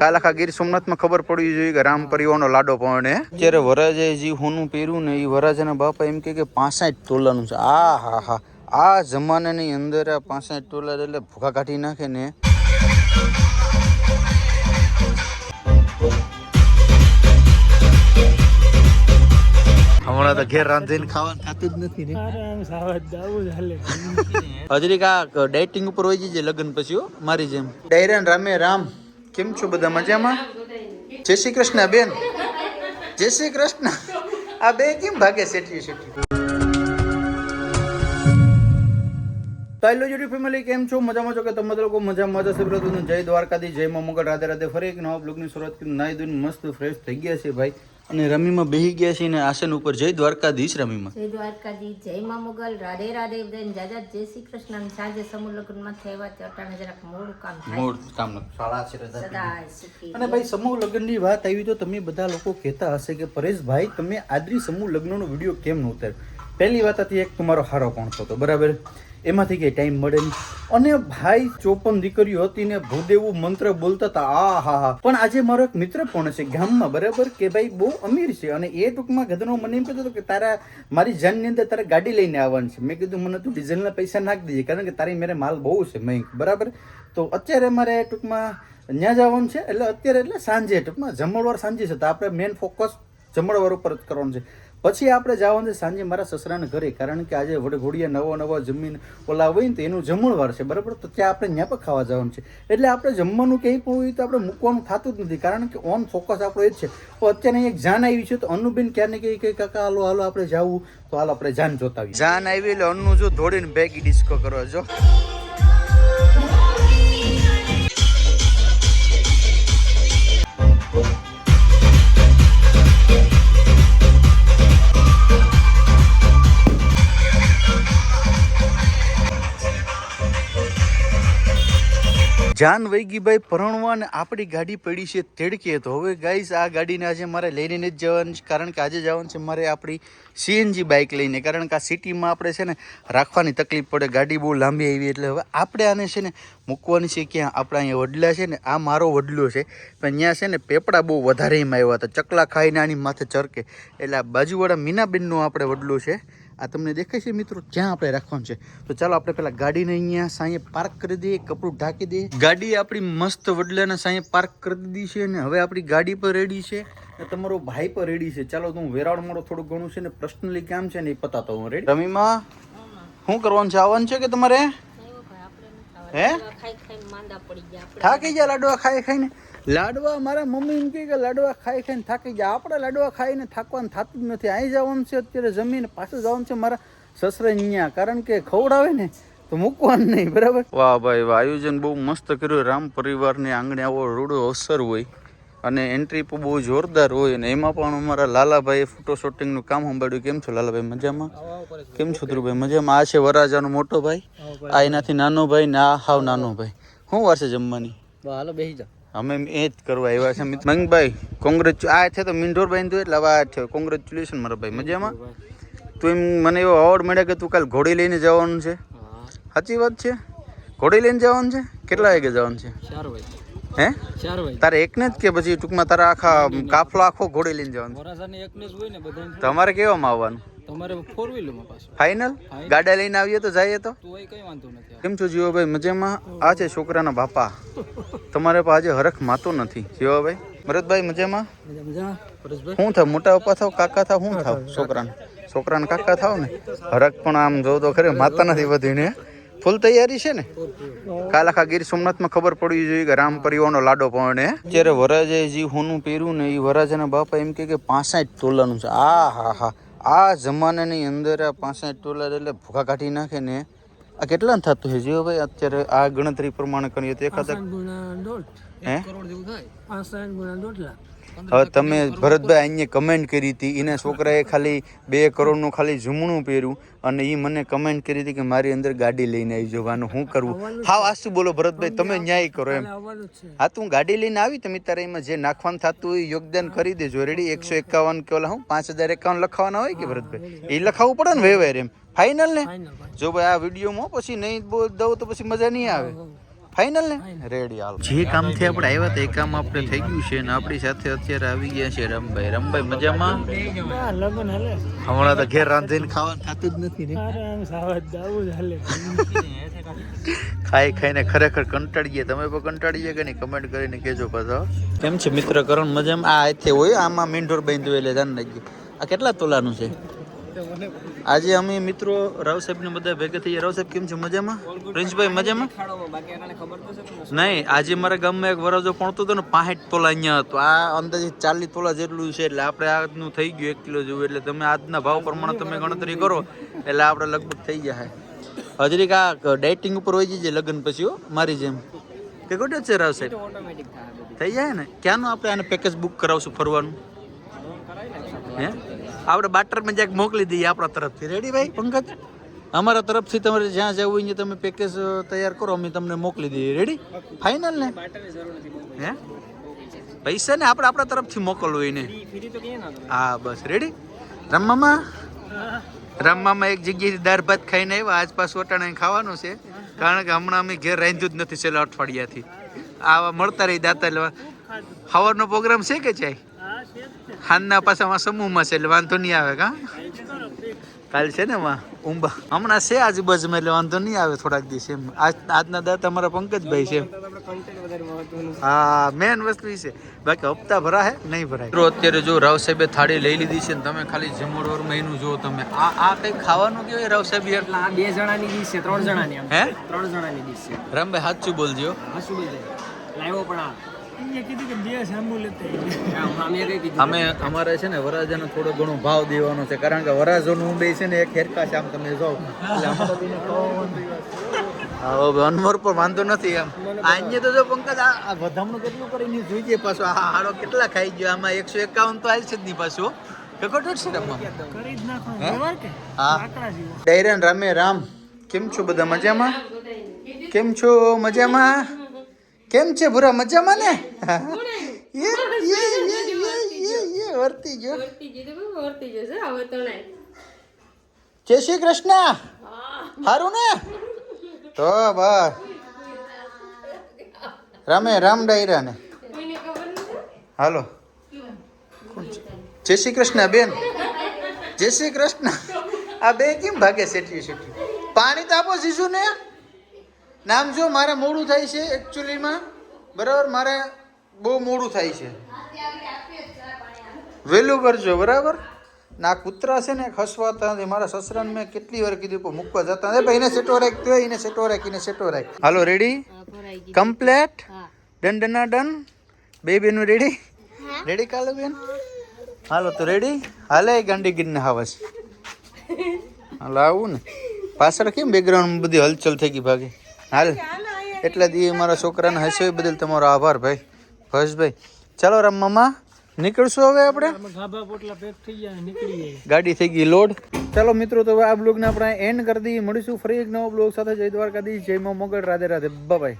કાલ આખા ગીર સોમનાથમાં ખબર પડવી જોઈએ કે રામ પરિવારનો લાડો પણ હે. જ્યારે વરાજે જે હોનું પહેર્યું ને એ વરાજાના બાપા એમ કહે કે પાસઠ તોલાનું છે. આ હા હા. આ જમાનાની અંદર આ પાસઠ તોલા એટલે ભૂખા કાઢી નાખે ને. હમણાં તો ઘેર રાંધીને ખાવાનું ખાતું જ નથી ને. હજરી કા ડેટિંગ ઉપર હોય છે લગ્ન પછી મારી જેમ. ડાયરાન રામે રામ કેમ છો બધા મજામાં? જય શ્રી કૃષ્ણ બેન. જય શ્રી કૃષ્ણ. આ બે કેમ ભાગે શેઠી હેલો ફેમિલી કેમ છો? મજામાં છો કે તમે લોકો મજામાં? જશે પ્રભુ જય દ્વારકાથી જય મા મંગળ. રાધે રાધે ફરી એક નવા બ્લોગની શરૂઆત કરી. નાઈ ધોઈને મસ્ત ફ્રેશ થઈ ગયા છે ભાઈ. અને રમીમાં બેહી ગયા છે અને આસન ઉપર જય દ્વારકાધીશ રમીમાં. જય દ્વારકાધીશ જય મા મોગલ રાધે રાધે બેન જાજા જય શ્રી કૃષ્ણ. સાંજે સમૂહ લગ્નમાં થયા તે અટાણે જરાક મોડું કામ થાય. મૂળ કામનો શાળા છે અને ભાઈ સમૂહ લગ્નની વાત આવી તો તમે બધા લોકો કહેતા હશે કે પરેશભાઈ તમે આદરી સમૂહ લગ્નનો વીડિયો કેમ ન ઉતાર્યો? પહેલી વાત હતી એક તમારો હારો કોણ થતો બરાબર. એમાંથી કઈ ટાઈમ મળે નહીં. અને ભાઈ, ચોપન દીકરીઓ હતી ને ભૂદેવું મંત્ર બોલતા હતા, આ, હા હા. પણ આજે મારો એક મિત્ર પણ છે ગામમાં, બરાબર? કે ભાઈ, બહુ અમીર છે. અને એ ટૂંકમાં ગધનો મને એમ કહેતો હતો કે, તારા, મારી જાનની અંદર તારે ગાડી લઈને આવવાની છે. મેં કીધું, મને તું ડીઝલના પૈસા નાખી દેજે, કારણ કે તારી મેરે માલ બહુ છે મેં બરાબર? તો અત્યારે મારે ટૂંકમાં ત્યાં જવાનું છે. એટલે અત્યારે એટલે સાંજે, ટૂંકમાં જમણવાર સાંજે છે. તો આપણે મેન ફોકસ જમણવાર ઉપર જ કરવાનું છે. પછી આપણે જવાનું સાંજે મારા સસરાના ઘરે, કારણ કે આજે વડઘોડિયા નવા નવા જમીન ઓલા હોય ને તો એનું જમણવાર છે, બરાબર? તો ત્યાં આપણે ત્યાં પણ ખાવા જવાનું છે. એટલે આપણે જમવાનું ક્યાંય પણ હોય તો આપણે મૂકવાનું થતું જ નથી, કારણ કે ઓન ફોકસ આપણો એ જ છે. તો અત્યારે એક જાન આવી છે, તો અનુબેન ક્યારે કહી કે, કાકા, હાલો હાલો, આપણે જવું. તો હાલ, આપણે જાન જોતા જાન આવી, એટલે અન્નુ જો દોડીને બેગી ડિસ્કો કરો જો. જાન વૈગીભાઈ પરણવા ને આપણી ગાડી પડી છે તેડકે તો. હવે ગાઈસ આ ગાડીને આજે મારે લઈને જ જવાનું છે, કારણ કે આજે જવાનું છે મારે આપણી સીએનજી બાઇક લઈને. કારણ કે આ સિટીમાં આપણે છે ને રાખવાની તકલીફ પડે, ગાડી બહુ લાંબી આવી એટલે હવે આપણે આને છે ને મૂકવાની છે ક્યાં? આપણા અહીંયા વડલા છે ને, આ મારો વડલો છે. પણ અહીંયા છે ને પેપડા બહુ વધારે એમાં આવ્યા હતા. ચકલા ખાઈને આની માથે ચરકે. એટલે આ બાજુવાળા મીનાબેનનો આપણે વડલો છે. આ તમને દેખાય છે મિત્રો ક્યાં આપણે રાખવાનું છે. તો ચાલો આપણે પેલા ગાડીને અહીંયા સાંયે પાર્ક કરી દઈએ કપડું ઢાંકી દઈએ. ગાડી આપણી મસ્ત વડલાના સાંયે પાર્ક કરી દીધી છે ને હવે આપણી ગાડી પર રેડી છે ને તમારો ભાઈ પર રેડી છે. ચાલો તો હું વેરાવળ મારો થોડું ઘણું છે ને પર્સનલી કામ છે ને એ પતાતો હું. રેડી રમીમાં શું કરવાનું છે? આવવાનું છે કે તમારે? હે થાકી ગયા લાડવા ખાઈ ખાઈને? લાડવા મારા મમ્મી એમ કહે કે લાડવા ખાઈ ખાઈને થાકી ગયા. આપણે લાડવા ખાઈને થાકવાનું થતું જ નથી. અહીં જવાનું છે અત્યારે જમીને પાછું જવાનું છે મારા સસરે અહીંયા કારણ કે ખવડાવે ને તો મૂકવાનું નહીં બરાબર? વાહ ભાઈ વાહ આયોજન બહુ મસ્ત કર્યું. રામ પરિવારને આંગણે આવો રૂડો અવસર હોય અને એન્ટ્રી પણ બહુ જોરદાર હોય અને એમાં પણ અમારા લાલાભાઈએ ફોટો શૂટિંગનું કામ સંભાળ્યું. કેમ છો લાલાભાઈ? મજામાં? કેમ છો ધ્રુવભાઈ? મજામાં? આ છે વરાજાનો મોટો ભાઈ. આ એનાથી નાનો ભાઈ ને આ હાવ નાનો ભાઈ. શું વાર છે જમવાની? હાલો બેસી જા અમે એ જ કરવા આવ્યા છે મંગભાઈ કોંગ્રેસ આ છે તો મિંઢોરભાઈ તો એટલે આ છે. કોંગ્રેચ્યુલેશન મારા ભાઈ. મજામાં? તું એમ મને એવો અવોર્ડ મળ્યો કે તું કાલ ઘોડી લઈને જવાનું છે? સાચી વાત છે? ઘોડી લઈને જવાનું છે? કેટલા વાગે જવાનું છે? હે? તારે એકને જ કે પછી ટૂંકમાં તારા આખા કાફલો આખો ઘોડી લઈને જવાનું તમારે કેવામાં આવવાનું? તમારે ફોર વ્હીલમાં પાછું. ફાઇનલ ગાડા લઈને આવીએ તો જઈએ તો? કેમ છો જીવો ભાઈ મજામાં? આ છે છોકરાના બાપા. તમારે આજે હરખ માતો નથી. જીવાભાઈ ભરતભાઈ, મજામાં? શું થાવ? મોટા પપ્પા થાવ, કાકા થાવ? શું થાવ? છોકરાને? છોકરાને કાકા થાવ ને? હરખ પણ આમ જો તો ખરે, માતા નથી વધીને ફૂલ તૈયારી છે ને? કાલ આખા ગીર સોમનાથમાં ખબર પડવી જોઈએ કે રામ પરિવારનો લાડો પણ, હે? જ્યારે વરાજે જે હોનું પહેર્યું ને, એ વરાજાના બાપા એમ કે પાસઠ તોલાનું છે. આ હા હા. આ જમાનાની અંદર આ પાસઠ તોલા એટલે ભૂખા કાઢી નાખે ને આ કેટલા થતું છે જીઓ ભાઈ અત્યારે આ ગણતરી પ્રમાણે કરીએ તો એકાદ ગુણા દોઢ. હે? કરોડ જેવું થાય. પાંચ ગુણા દોઢ લાખ. હવે તમે ભરતભાઈ અહીંયા કમેન્ટ કરી હતી. એના છોકરાએ ખાલી બે કરોડનું ખાલી જમણું પહેર્યું અને એ મને કમેન્ટ કરી હતી કે મારી અંદર ગાડી લઈને આવી જવાનું શું કરવું? હા આસુ બોલો ભરતભાઈ તમે ન્યાય કરો એમ. હા તું ગાડી લઈને આવી તમે તારે એમાં જે નાખવાનું થતું હોય એ યોગદાન કરી દેજો. રેડી એકસો એકાવન કે ઓલા હું પાંચ હજાર એકાવન લખાવાના હોય કે ભરતભાઈ? એ લખાવવું પડે ને વેવાર એમ. ફાઇનલ ને? જો ભાઈ આ વિડીયોમાં પછી નહીં દઉં તો પછી મજા નહીં આવે. ફાઇનલ ને? રેડી હાલ. જે કામથી આપણે આવ્યા હતા એ કામ આપણે થઈ ગયું છે ને આપણી સાથે અત્યારે આવી ગયા છે રમભાઈ. રમભાઈ મજામાં? લગન હાલે. હમણાં તો ઘેર રાંધીને ખાવાનું થતું જ નથી ને. આરામ સાવધ દાવું હાલે. ખાઈ ખાઈને ખરેખર કંટાળી ગયા તમે પણ કંટાળી ગયા કે નહીં? કમેન્ટ કરીને કહેજો પાછો. કેમ છે મિત્ર? કરણ મજામાં? આ અહીંથી હોય આમાં મીંઢોર બાંધ્યું એટલે ધ્યાન રાખજો. આ કેટલા તોલાનું છે? આજે અમે મિત્રો રાવ સાહેબ ને બધા ભેગા થઈએ. રાવ સાહેબ, કેમ છે? મજામાં? પ્રિન્સભાઈ મજામાં? નહીં, આજે મારા ગામમાં એક વરાજો પણતો હતો ને પાંઠ તોલા અહીંયા હતો. આ અંદાજે ચાલીસ તોલા જેટલું છે, એટલે આપણે આજનું થઈ ગયું એક કિલો જેવું. એટલે તમે આજના ભાવ પ્રમાણે તમે ગણતરી કરો, એટલે આપણે લગભગ થઈ જાય હજરીક આ ડાયટિંગ ઉપર હોય જઈએ લગ્ન પછી મારી જેમ. કે ગોટે છે રાવ સાહેબ? થઈ જાય ને? ક્યાંનું આપણે આને પેકેજ બુક કરાવશું ફરવાનું? હે? આપણે બાટરમાં જ્યાંક મોકલી દઈએ આપણા તરફથી. રેડી ભાઈ, પંકજ? અમારા તરફથી તમારે જ્યાં જવું હોય તમે પેકેજ તૈયાર કરો, અમે તમને મોકલી દઈએ. રેડી ફાઇનલ ને? હે? પૈસા ને આપણે આપણા તરફથી મોકલવું હોય ને હા, બસ. રેડી રમવામાં? રમવામાં એક જગ્યાએથી દાળ ભાત ખાઈને આવ્યા. આજ પાછું વટાણા ખાવાનું છે. કારણ કે હમણાં અમે ઘેર રાંધ્યું જ નથી છેલ્લા અઠવાડિયાથી. આવા મળતા રહી દાતા લેવા સવારનો પ્રોગ્રામ છે કે ચાય? હાનના પાછામાં સમૂહમાં છે એટલે વાંધો નહીં આવે કા? કાલ છે ને માં ઉંબા હમણાં છે આજુબાજુમાં એટલે વાંધો નહીં આવે થોડાક દિવસ એમ. આજ આજના દાતા અમારા પંકજભાઈ છે. હા મેન વસ્તુ છે. બાકી હપ્તા ભરા હે નહીં ભરાય. અત્યારે જો રાવ સાહેબે થાળી લઈ લીધી છે ને તમે ખાલી જમણવારમાં મહિનું જો તમે. આ આ કઈ ખાવાનું કેવાય રાવ સાહેબ એટલે આ બે જણાની ડીશ છે ત્રણ જણાની હે? ત્રણ જણાની ડીશ છે. રામભાઈ સાચું બોલજો. સાચું બોલજો. લાવ્યો પણ આ. અમે અમારે છે ને વરાજાનો થોડો ઘણો ભાવ દેવાનો છે કારણ કે વરાજોનું ઊંડે છે ને એક હેરકા છે આમ તમે હા અનવર પણ વાંધો નથી એમ. આજે તો જો પંકજ આ વધામણું કેટલું કરીને જોઈએ પાછું. આ હાડો કેટલા ખાઈ ગયો? આમાં એકસો એકાવન તો આવી છે જ નહીં પાછું. કકોટ છે રમવા જ હે? ડાયરન રામે રામ. કેમ છો બધા મજામાં? કેમ છો મજામાં? કેમ છે? ભૂરા મજામાં ને? યે, યે, યે, યે, યે, યે, વર્તી ગયો. જય શ્રી કૃષ્ણ. હારું ને? તો બસ. રામે રામ ડાયરા ને. હાલો. જય શ્રી કૃષ્ણ બેન. જય શ્રી કૃષ્ણ. આ બે કેમ ભાગે સેટી સેટી પાણી તો આપો શીશુ ને નામ જો મારે મોડું થાય છે એકચ્યુઅલીમાં બરાબર? મારે બહુ મોડું થાય છે. વહેલું કરજો બરાબર? ના કૂતરા છે ને ખસવાતા નથી. મારા સસરાને મેં કેટલી વાર કીધું પણ મૂકવા જતા નથી. ભાઈ એને સેટો રાખ તો એને સેટો રાખ એને સેટો રાખ. હાલો રેડી કમ્પ્લેટ ડન ડના ડન બે બેનું રેડી રેડી કાલો બેન? હાલો તો રેડી હાલે ગાંડી ગીરને હાવસ. હાલો આવું ને. પાછળ કેમ બેકગ્રાઉન્ડ બધી હલચલ થઈ ગઈ ભાગે? હાલ. એટલે દી મારા છોકરાને હસ્યો બદલ તમારો આભાર ભાઈ. હર્ષભાઈ ચાલો રમવામાં નીકળશું હવે આપણે? ગાડી થઈ ગઈ લોડ. ચાલો મિત્રો તો આ બ્લોગને આપણે એન્ડ કરી દઈએ. મળીશું ફરી એક નવો બ્લોગ સાથે. જય દ્વારકાધીશ જય મા મોગલ રાધે રાધે. બાય